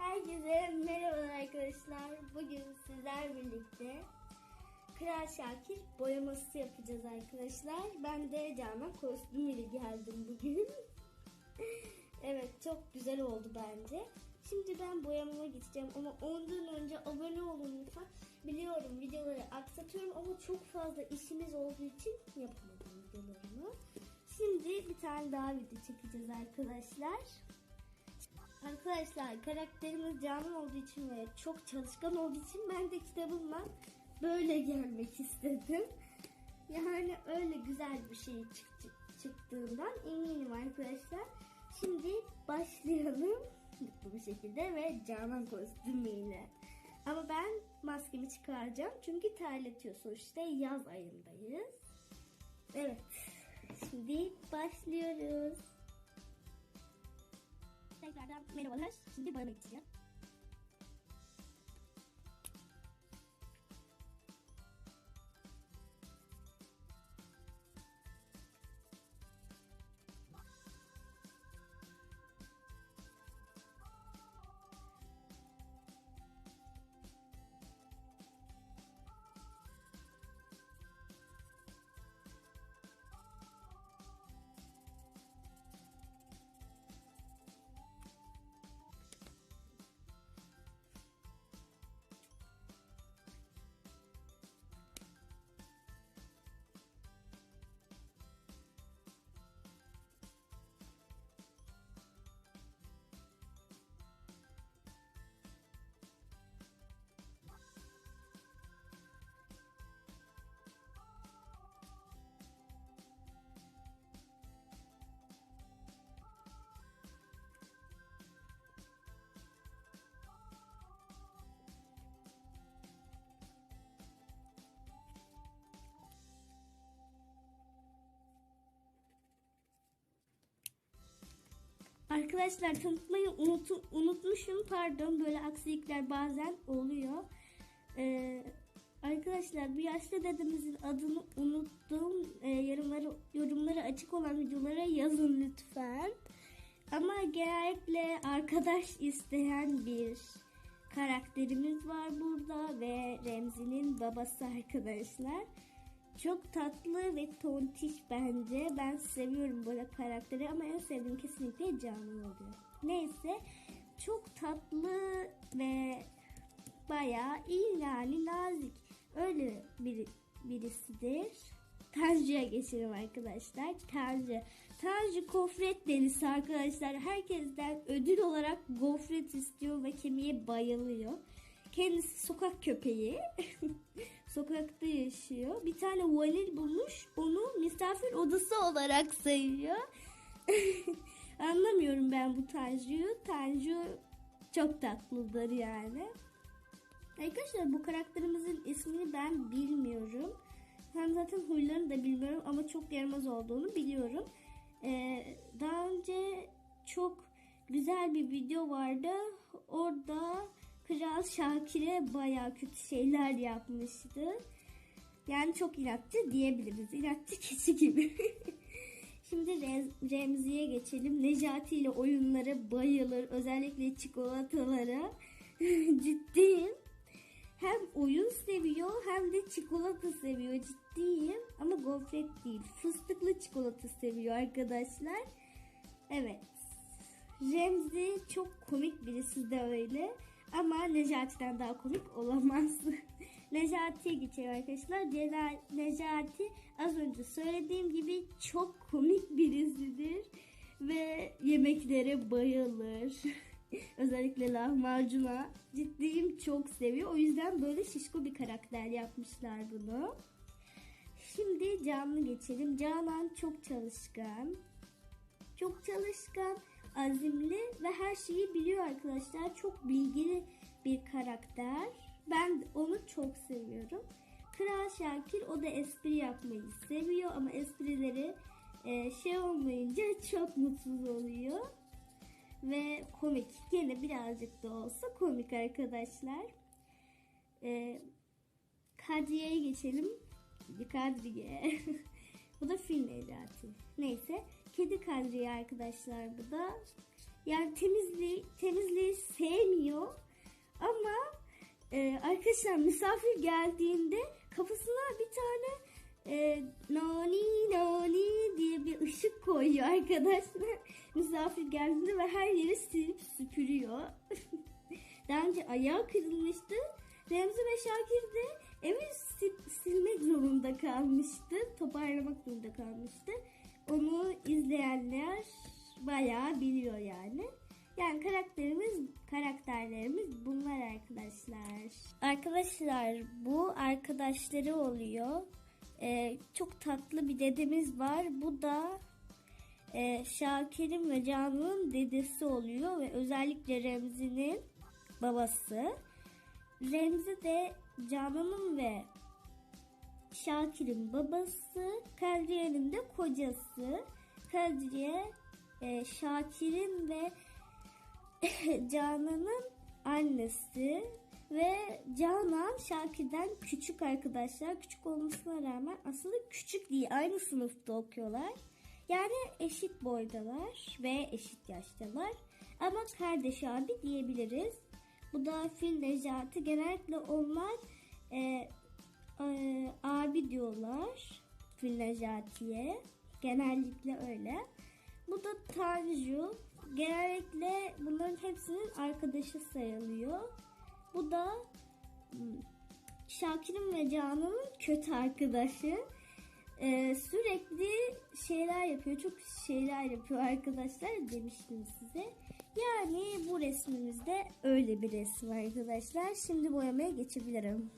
Herkese merhaba arkadaşlar. Bugün sizler birlikte Kral Şakir boyaması yapacağız arkadaşlar. Ben de Canan kostümüyle geldim bugün. evet çok güzel oldu bence. Şimdi ben boyamama gideceğim ama ondan önce abone olun lütfen. Biliyorum videoları aksatıyorum ama çok fazla işimiz olduğu için yapamadım videolarımı. Şimdi bir tane daha video çekeceğiz arkadaşlar. Arkadaşlar karakterimiz Canan olduğu için ve çok çalışkan olduğu için ben de kitabımla böyle gelmek istedim. Yani öyle güzel bir şey çık- çıktığından eminim arkadaşlar. Şimdi başlayalım mutlu bir şekilde ve Canan kostümüyle. Ama ben maskemi çıkaracağım çünkü terletiyor sonuçta yaz ayındayız. Evet şimdi başlıyoruz. Tekrardan merhabalar. Şimdi bana gideceğim. Arkadaşlar tanıtmayı unutu- unutmuşum. Pardon böyle aksilikler bazen oluyor. Ee, arkadaşlar bir yaşlı dedemizin adını unuttum. Ee, yorumları, yorumları açık olan videolara yazın lütfen. Ama genellikle arkadaş isteyen bir karakterimiz var burada ve Remzi'nin babası arkadaşlar. Çok tatlı ve tontiş bence. Ben seviyorum böyle karakteri ama en sevdiğim kesinlikle Canan oluyor. Neyse çok tatlı ve bayağı yani nazik. Öyle biri, birisidir. Tanju'ya geçelim arkadaşlar. Tanju. Tanju gofret delisi arkadaşlar. Herkesten ödül olarak gofret istiyor ve kemiğe bayılıyor. Kendisi sokak köpeği. Sokakta yaşıyor. Bir tane vanil bulmuş. Onu misafir odası olarak sayıyor. Anlamıyorum ben bu Tanju'yu. Tanju çok tatlıdır yani. Arkadaşlar bu karakterimizin ismini ben bilmiyorum. Hem zaten huylarını da bilmiyorum ama çok yaramaz olduğunu biliyorum. Ee, daha önce çok güzel bir video vardı. Orada Kral Şakir'e baya kötü şeyler yapmıştı. Yani çok inatçı diyebiliriz. İnatçı keçi gibi. Şimdi Remzi'ye geçelim. Necati ile oyunlara bayılır. Özellikle çikolatalara. Ciddiyim. Hem oyun seviyor hem de çikolata seviyor. Ciddiyim. Ama gofret değil. Fıstıklı çikolata seviyor arkadaşlar. Evet. Remzi çok komik birisi de öyle. Ama Necati'den daha komik olamaz. Necati'ye geçelim arkadaşlar. Cela- Necati az önce söylediğim gibi çok komik birisidir. Ve yemeklere bayılır. Özellikle lahmacuna. Ciddiyim çok seviyor. O yüzden böyle şişko bir karakter yapmışlar bunu. Şimdi Canlı geçelim. Canan çok çalışkan. Çok çalışkan, azimli ve her şeyi biliyor arkadaşlar. Çok bilgili bir karakter. Ben onu çok seviyorum. Kral Şakir o da espri yapmayı seviyor ama esprileri e, şey olmayınca çok mutsuz oluyor. Ve komik. Yine birazcık da olsa komik arkadaşlar. E, Kadriye'ye geçelim. Kadriye. Bu da fil Necati. Neyse. Kedi Kadriye arkadaşlar bu da. Yani temizliği, temizliği sevmiyor. Ama e, arkadaşlar misafir geldiğinde kafasına bir tane e, nani nani diye bir ışık koyuyor arkadaşlar. misafir geldiğinde ve her yeri silip süpürüyor. Daha önce ayağı kırılmıştı. Remzi ve Şakir de evi sil- silmek zorunda kalmıştı. Toparlamak zorunda kalmıştı. Onu izleyenler bayağı biliyor yani. Yani karakterimiz, karakterlerimiz bunlar arkadaşlar. Arkadaşlar bu arkadaşları oluyor. Ee, çok tatlı bir dedemiz var. Bu da e, Şakir'in ve Canan'ın dedesi oluyor ve özellikle Remzi'nin babası. Remzi de Canan'ın ve Şakir'in babası, Kadriye'nin de kocası. Kadriye e, Şakir'in ve Canan'ın annesi ve Canan Şakir'den küçük arkadaşlar. Küçük olmasına rağmen aslında küçük değil. Aynı sınıfta okuyorlar. Yani eşit boydalar ve eşit yaştalar. Ama kardeş abi diyebiliriz. Bu da Fil Necati. Genellikle onlar e, e, abi diyorlar Fil Necati'ye. Genellikle öyle. Bu da Tanju. Genellikle bunların hepsinin arkadaşı sayılıyor. Bu da hmm, Şakir'in ve Canan'ın kötü arkadaşı. Ee, sürekli şeyler yapıyor. Çok şeyler yapıyor arkadaşlar demiştim size. Yani bu resmimizde öyle bir resim arkadaşlar. Şimdi boyamaya geçebilirim.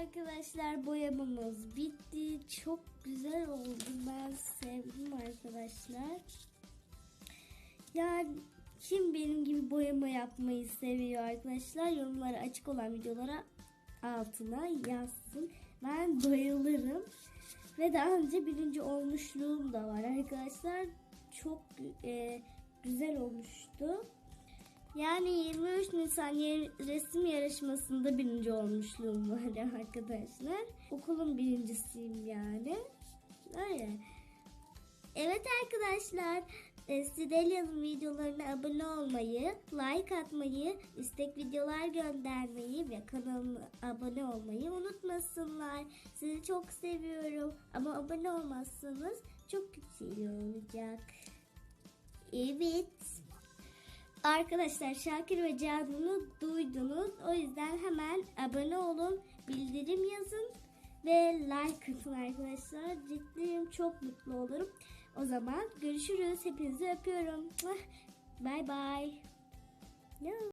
Arkadaşlar boyamamız bitti. Çok güzel oldu. Ben sevdim arkadaşlar. Yani kim benim gibi boyama yapmayı seviyor arkadaşlar? Yorumlara açık olan videolara altına yazsın. Ben bayılırım. Ve daha önce birinci olmuşluğum da var arkadaşlar. Çok e, güzel olmuştu. Yani 23 Nisan resim yarışmasında birinci olmuşluğum var arkadaşlar. Okulun birincisiyim yani. Öyle. Evet arkadaşlar. e, Sidelya'nın videolarına abone olmayı, like atmayı, istek videolar göndermeyi ve kanalıma abone olmayı unutmasınlar. Sizi çok seviyorum. Ama abone olmazsanız çok kötü şeyler olacak. Evet. Arkadaşlar Şakir ve Canan'ı duydunuz. O yüzden hemen abone olun, bildirim yazın ve like atın arkadaşlar. Ciddiyim çok mutlu olurum. O zaman görüşürüz. Hepinizi öpüyorum. Bay bay.